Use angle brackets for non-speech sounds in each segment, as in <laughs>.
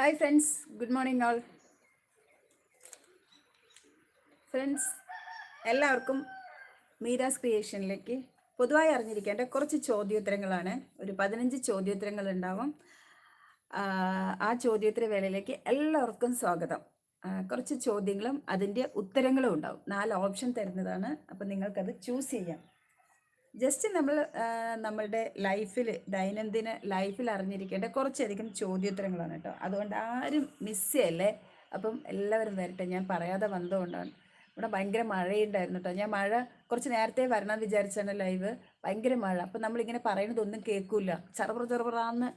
Hi friends good morning all friends എല്ലാവർക്കും മീരാസ് ക്രിയേഷനിലേക്ക് പൊതുവായി അറിഞ്ഞിരിക്കേണ്ട കുറച്ച് ചോദ്യോത്തരങ്ങളാണ്. ഒരു പതിനഞ്ച് ചോദ്യോത്തരങ്ങൾ ഉണ്ടാവും. ആ, ചോദ്യോത്തര വേളയിലേക്ക് എല്ലാവർക്കും സ്വാഗതം. കുറച്ച് ചോദ്യങ്ങളും അതിന്റെ ഉത്തരങ്ങളും ഉണ്ടാവും. നാല് ഓപ്ഷൻ തരുന്നതാണ്. അപ്പം നിങ്ങൾക്കത് ചൂസ് ചെയ്യാം. ജസ്റ്റ് നമ്മൾ നമ്മളുടെ ലൈഫിൽ ദൈനംദിന ലൈഫിൽ അറിഞ്ഞിരിക്കേണ്ട കുറച്ചധികം ചോദ്യോത്തരങ്ങളാണ് കേട്ടോ. അതുകൊണ്ട് ആരും മിസ് ചെയ്യല്ലേ? അപ്പം എല്ലാവരും വരട്ടെ. ഞാൻ പറയാതെ വന്നതുകൊണ്ടാണ്. ഇവിടെ ഭയങ്കര മഴയുണ്ടായിരുന്നു കേട്ടോ. ഞാൻ മഴ കുറച്ച് നേരത്തെ വരണം വിചാരിച്ചാണ് ലൈവ് ഭയങ്കര മഴ. അപ്പം നമ്മളിങ്ങനെ പറയുന്നതൊന്നും കേൾക്കില്ല ചെറുപുറ ചെറുപുറാന്ന്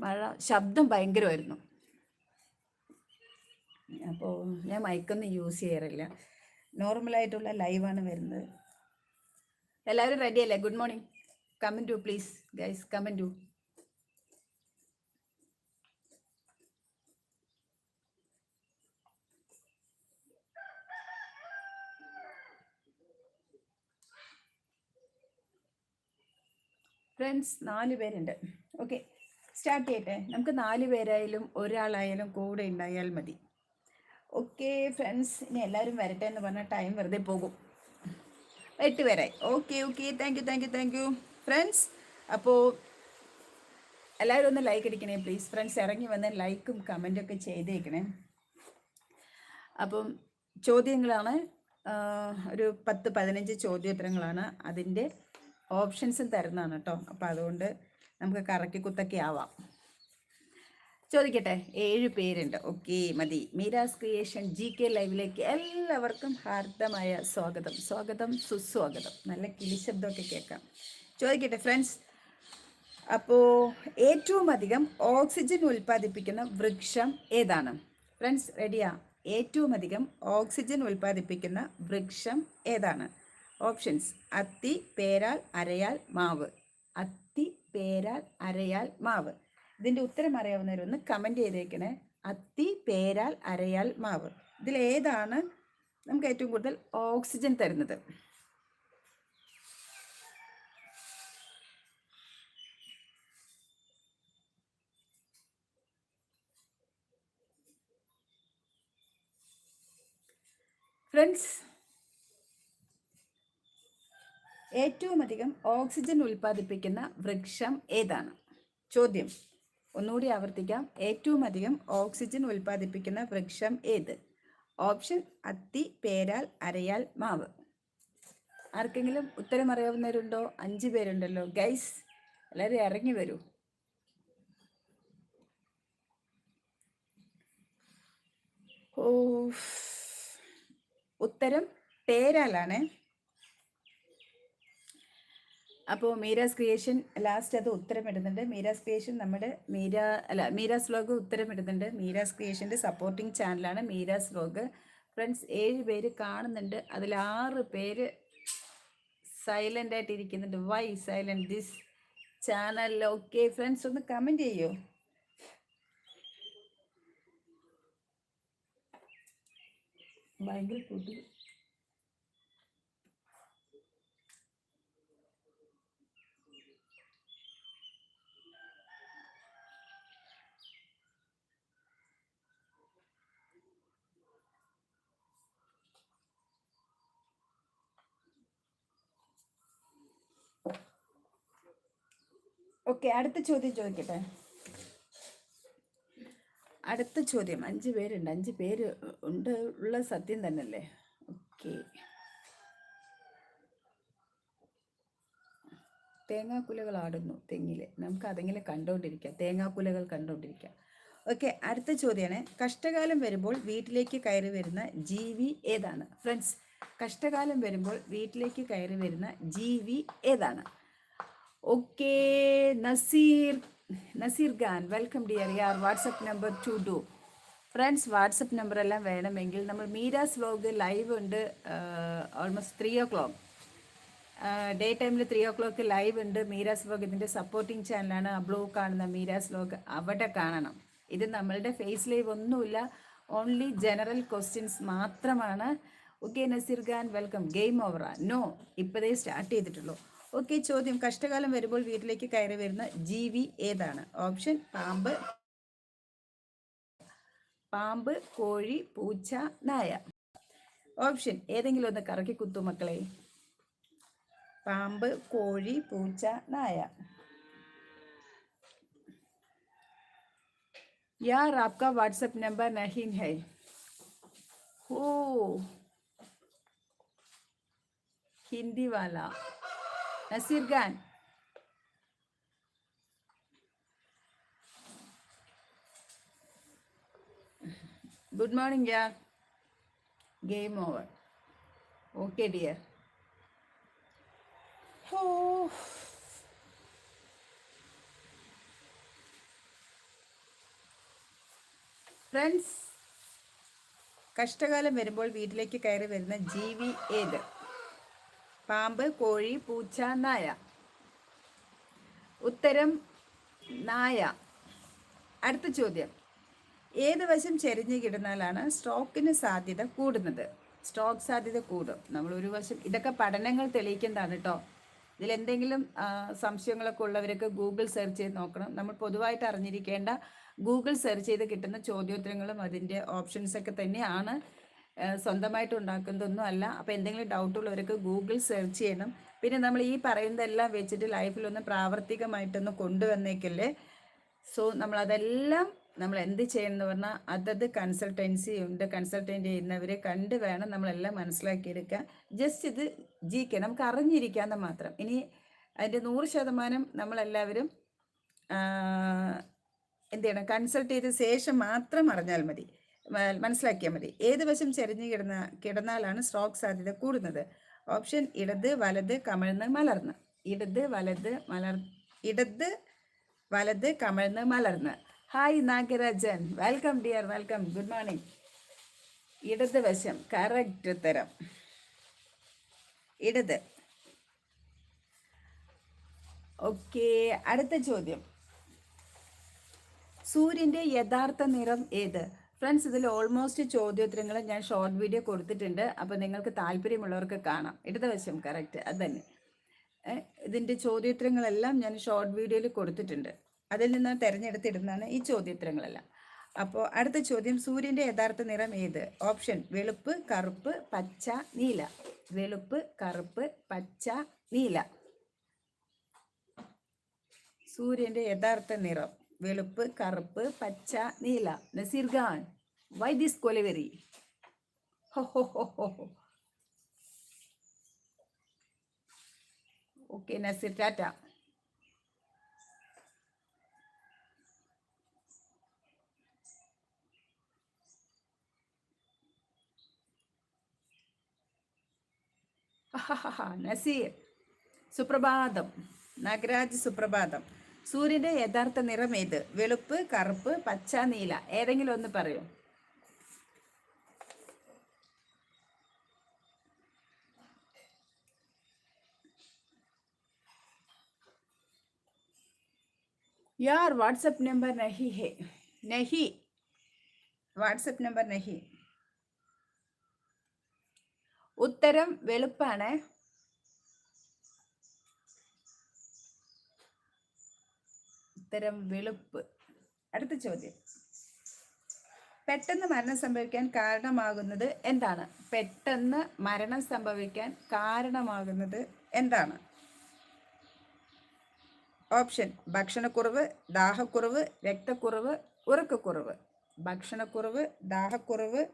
മഴ ശബ്ദം ഭയങ്കരമായിരുന്നു. അപ്പോൾ ഞാൻ മൈക്കൊന്നും യൂസ് ചെയ്യാറില്ല. നോർമലായിട്ടുള്ള ലൈവാണ് വരുന്നത്. എല്ലാവരും റെഡി അല്ലേ? Good morning come on to please guys come on to friends നാല് പേരുണ്ട്. ഓക്കെ സ്റ്റാർട്ട് ചെയ്യട്ടെ. നമുക്ക് നാല് പേരായാലും ഒരാളായാലും കൂടെ ഉണ്ടായാൽ മതി. ഓക്കെ ഫ്രണ്ട്സ് ഇനി എല്ലാവരും വരട്ടെ എന്ന് പറഞ്ഞാൽ ടൈം വെറുതെ പോകും. എട്ട് വരെ okay okay thank you thank you thank you friends അപ്പോൾ എല്ലാവരും ഒന്ന് ലൈക്ക് അടിക്കണേ പ്ലീസ് ഫ്രണ്ട്സ് ഇറങ്ങി വന്ന് ലൈക്കും കമന്റും ഒക്കെ ചെയ്തേക്കണേ. അപ്പം ചോദ്യങ്ങളാണ് ഒരു പത്ത് പതിനഞ്ച് ചോദ്യോത്തരങ്ങളാണ് അതിന്റെ ഓപ്ഷൻസും തരുന്നതാണ് കേട്ടോ. അപ്പം അതുകൊണ്ട് നമുക്ക് കറക്കി കുത്തൊക്കെ ആവാം. ചോദിക്കട്ടെ? ഏഴ് പേരുണ്ട്. ഓക്കെ മതി. മീരാസ് ക്രിയേഷൻ ജി കെ ലൈവിലേക്ക് എല്ലാവർക്കും ഹാർദമായ സ്വാഗതം. സ്വാഗതം സുസ്വാഗതം. നല്ല കിളിശബ്ദമൊക്കെ കേൾക്കാം. ചോദിക്കട്ടെ ഫ്രണ്ട്സ് അപ്പോൾ ഏറ്റവും അധികം ഓക്സിജൻ ഉൽപ്പാദിപ്പിക്കുന്ന വൃക്ഷം ഏതാണ്? ഫ്രണ്ട്സ് റെഡിയാ ഏറ്റവും അധികം ഓക്സിജൻ ഉൽപ്പാദിപ്പിക്കുന്ന വൃക്ഷം ഏതാണ്? ഓപ്ഷൻസ് അത്തി പേരാൽ അരയാൽ മാവ്. അത്തി പേരാൽ അരയാൽ മാവ്. ഇതിന്റെ ഉത്തരം അറിയാവുന്നവരൊന്ന് കമന്റ് ചെയ്തേക്കണേ. അത്തി പേരാൽ അരയാൽ മാവ്. ഇതിൽ ഏതാണ് നമുക്ക് ഏറ്റവും കൂടുതൽ ഓക്സിജൻ തരുന്നത്? ഫ്രണ്ട്സ് ഏറ്റവും അധികം ഓക്സിജൻ ഉൽപ്പാദിപ്പിക്കുന്ന വൃക്ഷം ഏതാണ്? ചോദ്യം. ഒന്നുകൂടി ആവർത്തിക്കാം. ഏറ്റവും അധികം ഓക്സിജൻ ഉൽപ്പാദിപ്പിക്കുന്ന വൃക്ഷം ഏത്? ഓപ്ഷൻ അത്തി പേരാൽ അരയാൽ മാവ്. ആർക്കെങ്കിലും ഉത്തരം അറിയാവുന്നവരുണ്ടോ അഞ്ച് പേരുണ്ടല്ലോ. ഗൈസ് എല്ലാവരും ഇറങ്ങി വരൂ. ഓ ഉത്തരം പേരാലാണ്. അപ്പോൾ മീരാസ് ക്രിയേഷൻ ലാസ്റ്റ് അത് ഉത്തരം ഇടുന്നുണ്ട് മീരാസ് ക്രിയേഷൻ നമ്മുടെ മീര അല്ല മീരാസ് വ്ലോഗ് ഉത്തരം ഇടുന്നുണ്ട് മീരാസ് ക്രിയേഷന്റെ സപ്പോർട്ടിംഗ് ചാനലാണ് മീരാസ് വ്ലോഗ്. ഫ്രണ്ട്സ് ഏഴ് പേര് കാണുന്നുണ്ട്. അതിൽ ആറ് പേര് സൈലന്റ് ആയിട്ട് ഇരിക്കുന്നുണ്ട്. Why silent this channel okay friends ഒന്ന് കമന്റ് ചെയ്യോ. ഭയങ്കര കൊതുക് ഓക്കെ അടുത്ത ചോദ്യം ചോദിക്കട്ടെ? അടുത്ത ചോദ്യം. അഞ്ച് പേരുണ്ട്. അഞ്ച് പേര് ഉണ്ട്. ഉള്ള സത്യം തന്നെയല്ലേ? ഓക്കെ. തേങ്ങാക്കുലകൾ ആടുന്നു തെങ്ങിൽ നമുക്ക് അതെങ്കിലും കണ്ടുകൊണ്ടിരിക്കാം. തേങ്ങാക്കുലകൾ കണ്ടുകൊണ്ടിരിക്കാം. ഓക്കെ അടുത്ത ചോദ്യമാണ് കഷ്ടകാലം വരുമ്പോൾ വീട്ടിലേക്ക് കയറി വരുന്ന ജീവി ഏതാണ്? ഫ്രണ്ട്സ് കഷ്ടകാലം വരുമ്പോൾ വീട്ടിലേക്ക് കയറി വരുന്ന ജീവി ഏതാണ്? Okay Naseer Naseer Khan welcome dear Yar WhatsApp number to do friends WhatsApp number എല്ലാം വേണമെങ്കിൽ നമ്മൾ മീരാസ് വ്ലോഗ് ലൈവ് ഉണ്ട് almost three o'clock day ടൈമിൽ ത്രീ ഓ ക്ലോക്ക് ലൈവ് ഉണ്ട്. മീരാസ് വ്ലോഗ് ഇതിന്റെ സപ്പോർട്ടിംഗ് ചാനലാണ് ആ ബ്ലോഗ് കാണുന്ന മീരാസ് വ്ലോഗ് അവിടെ കാണണം. ഇത് നമ്മളുടെ ഫേസ് ലൈവ് ഒന്നുമില്ല. ഓൺലി ജനറൽ ക്വസ്റ്റ്യൻസ് മാത്രമാണ്. Okay Naseer Khan welcome game ഓവറാ no ഇപ്പോഴേ സ്റ്റാർട്ട് ചെയ്തിട്ടുള്ളൂ. ഓക്കെ ചോദ്യം കഷ്ടകാലം വരുമ്പോൾ വീട്ടിലേക്ക് കയറി വരുന്ന ജീവി ഏതാണ് ഓപ്ഷൻ പാമ്പ് പാമ്പ് കോഴി പൂച്ച നായ ഓപ്ഷൻ ഏതെങ്കിലും ഒന്ന് കറക്കി കുത്തു മക്കളെ പാമ്പ് കോഴി പൂച്ച നായ यार आपका व्हाट्सएप नंबर नहीं है ओ हिंदी वाला Naseer Khan. Good morning yeah game over okay dear oh friends കഷ്ടകാലം വരുമ്പോൾ വീട്ടിലേക്ക് കയറി വരുന്ന ജീവി ഏത്? പാമ്പ് കോഴി പൂച്ച നായ. ഉത്തരം നായ. അടുത്ത ചോദ്യം. ഏത് വശം ചെരിഞ്ഞു കിടന്നാലാണ് സ്ട്രോക്കിന് സാധ്യത കൂടുന്നത്? സ്ട്രോക്ക് സാധ്യത കൂടും. നമ്മൾ ഒരു വശം ഇതൊക്കെ പഠനങ്ങൾ തെളിയിക്കുന്നതാണ് കേട്ടോ ഇതിലെന്തെങ്കിലും സംശയങ്ങളൊക്കെ ഉള്ളവരൊക്കെ ഗൂഗിൾ സെർച്ച് ചെയ്ത് നോക്കണം. നമ്മൾ പൊതുവായിട്ട് അറിഞ്ഞിരിക്കേണ്ട ഗൂഗിൾ സെർച്ച് ചെയ്ത് കിട്ടുന്ന ചോദ്യോത്തരങ്ങളും അതിന്റെ ഓപ്ഷൻസൊക്കെ തന്നെയാണ്. സ്വന്തമായിട്ട് ഉണ്ടാക്കുന്നതൊന്നും അല്ല. അപ്പോൾ എന്തെങ്കിലും ഡൗട്ട് ഉള്ളവർക്ക് ഗൂഗിൾ സെർച്ച് ചെയ്യണം. പിന്നെ നമ്മൾ ഈ പറയുന്നതെല്ലാം വെച്ചിട്ട് ലൈഫിലൊന്ന് പ്രാവർത്തികമായിട്ടൊന്ന് കൊണ്ടുവന്നേക്കല്ലേ? സോ നമ്മൾ അതെല്ലാം നമ്മൾ എന്ത് ചെയ്യണമെന്ന് പറഞ്ഞാൽ അതത് കൺസൾട്ടൻസി ഉണ്ട്. കൺസൾട്ടന്റ് ചെയ്യുന്നവരെ കണ്ട് വേണം നമ്മളെല്ലാം മനസ്സിലാക്കിയെടുക്കാൻ ജസ്റ്റ് ഇത് ജി നമുക്ക് അറിഞ്ഞിരിക്കാന്ന് മാത്രം. ഇനി അതിന്റെ നൂറ് ശതമാനം നമ്മളെല്ലാവരും എന്ത് ചെയ്യണം? കൺസൾട്ട് ചെയ്ത ശേഷം മാത്രം അറിഞ്ഞാൽ മതി. മനസ്സിലാക്കിയാൽ മതി. ഏത് വശം ചെരിഞ്ഞു കിടന്ന കിടന്നാലാണ് സ്ട്രോക്ക് സാധ്യത കൂടുന്നത്. ഓപ്ഷൻ ഇടത് വലത് കമഴ്ന്ന് മലർന്ന്. ഇടത് വലത് മലർ ഇടത് വലത് കമഴ്ന്ന് മലർന്ന്. Hi Nagarajan. Welcome dear welcome good morning ഇടത് വശം. കറക്റ്റ് ഉത്തരം. ഇടത്. ഓക്കെ അടുത്ത ചോദ്യം. സൂര്യന്റെ യഥാർത്ഥ നിറം ഏത്? ഫ്രണ്ട്സ് ഇതിൽ ഓൾമോസ്റ്റ് ചോദ്യോത്തരങ്ങൾ ഞാൻ ഷോർട്ട് വീഡിയോ കൊടുത്തിട്ടുണ്ട്. അപ്പോൾ നിങ്ങൾക്ക് താല്പര്യമുള്ളവർക്ക് കാണാം. ഇടതുവശം കറക്റ്റ് അത് തന്നെ. ഇതിന്റെ ചോദ്യോത്തരങ്ങളെല്ലാം ഞാൻ ഷോർട്ട് വീഡിയോയിൽ കൊടുത്തിട്ടുണ്ട്. അതിൽ നിന്ന് തിരഞ്ഞെടുത്തിടുന്നതാണ് ഈ ചോദ്യോത്തരങ്ങളെല്ലാം. അപ്പോൾ അടുത്ത ചോദ്യം സൂര്യന്റെ യഥാർത്ഥ നിറം ഏത്? ഓപ്ഷൻ വെളുപ്പ് കറുപ്പ് പച്ച നീല. വെളുപ്പ് കറുപ്പ് പച്ച നീല. സൂര്യന്റെ യഥാർത്ഥ നിറം. വെളുപ്പ് കറുപ്പ് പച്ച നീല. Naseer Khan why this kolaveri? ഹോ ഓക്കെ നസീർ ടാറ്റ. <laughs> നസീർ സുപ്രഭാതം. നഗരാജ് സുപ്രഭാതം. സൂര്യന്റെ യഥാർത്ഥ നിറം ഏത് വെളുപ്പ് കറുപ്പ് പച്ച നീല ഏതെങ്കിലും ഒന്ന് പറയൂ यार व्हाट्सएप नंबर नहीं है नहीं വാട്സപ്പ് നമ്പർ നഹി ഉത്തരം വെളുപ്പാണ് ഉത്തരം വെളുപ്പ്. അടുത്ത ചോദ്യം. പെട്ടെന്ന് മരണം സംഭവിക്കാൻ കാരണമാകുന്നത് എന്താണ്? പെട്ടെന്ന് മരണം സംഭവിക്കാൻ കാരണമാകുന്നത് എന്താണ്? ഓപ്ഷൻ ഭക്ഷണക്കുറവ് ദാഹക്കുറവ് രക്തക്കുറവ് ഉറക്കക്കുറവ്. ഭക്ഷണക്കുറവ് ദാഹക്കുറവ്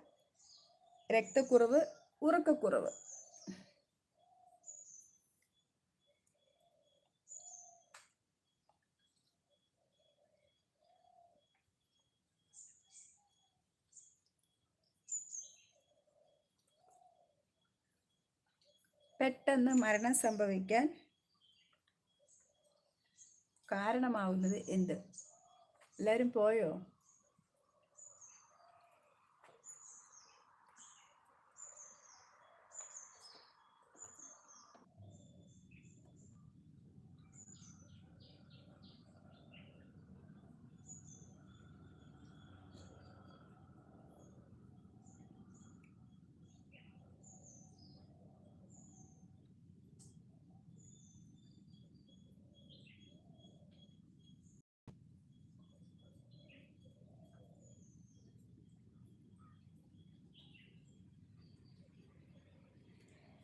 രക്തക്കുറവ് ഉറക്കക്കുറവ്. പെട്ടെന്ന് മരണം സംഭവിക്കാൻ കാരണമാവുന്നത് എന്ത്? എല്ലാവരും പോയോ?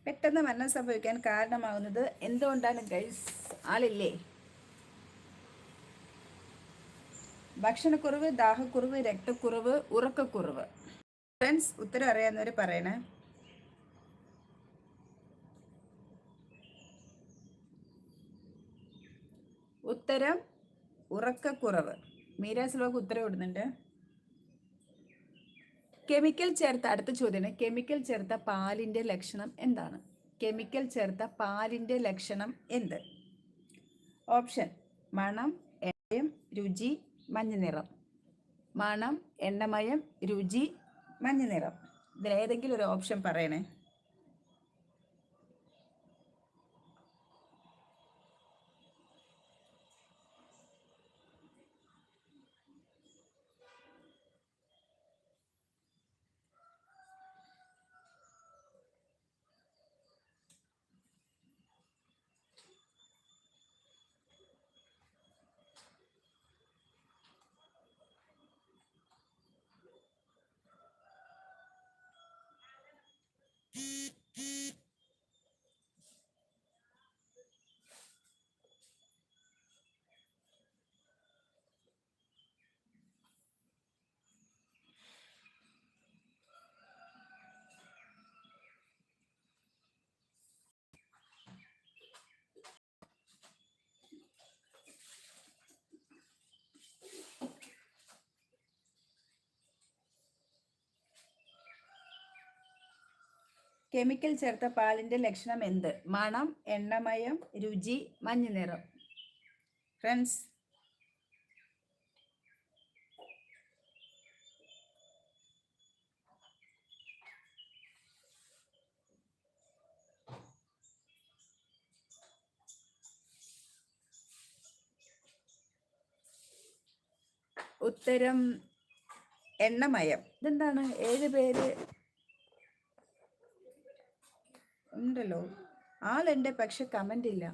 പെട്ടെന്ന് മരണം സംഭവിക്കാൻ കാരണമാകുന്നത് എന്തുകൊണ്ടാണ് ഗൈസ്? ആളില്ലേ? ഭക്ഷണക്കുറവ് ദാഹക്കുറവ് രക്തക്കുറവ് ഉറക്കക്കുറവ്. ഫ്രണ്ട്സ് ഉത്തരം അറിയാവുന്നവർ പറയണേ. ഉത്തരം ഉറക്കക്കുറവ്. മീരാ ലോക്ക് ഉത്തരം ഇടുന്നുണ്ട് കെമിക്കൽ ചേർത്ത അടുത്ത ചോദ്യം കെമിക്കൽ ചേർത്ത പാലിന്റെ ലക്ഷണം എന്താണ്? കെമിക്കൽ ചേർത്ത പാലിന്റെ ലക്ഷണം എന്ത്? ഓപ്ഷൻ മണം എണ്ണമയം രുചി മഞ്ഞ നിറം മണം എണ്ണമയം രുചി നിറം ഇതിലേതെങ്കിലും ഒരു ഓപ്ഷൻ പറയണേ. കെമിക്കൽ ചേർത്ത പാലിന്റെ ലക്ഷണം എന്ത്? മണം എണ്ണമയം രുചി മഞ്ഞ നിറം. ഫ്രണ്ട്സ് ഉത്തരം എണ്ണമയം. ഇതെന്താണ്? ഏഴ് പേര്? ഉണ്ടല്ലോ. ആളുണ്ട് പക്ഷെ കമന്റ് ഇല്ല.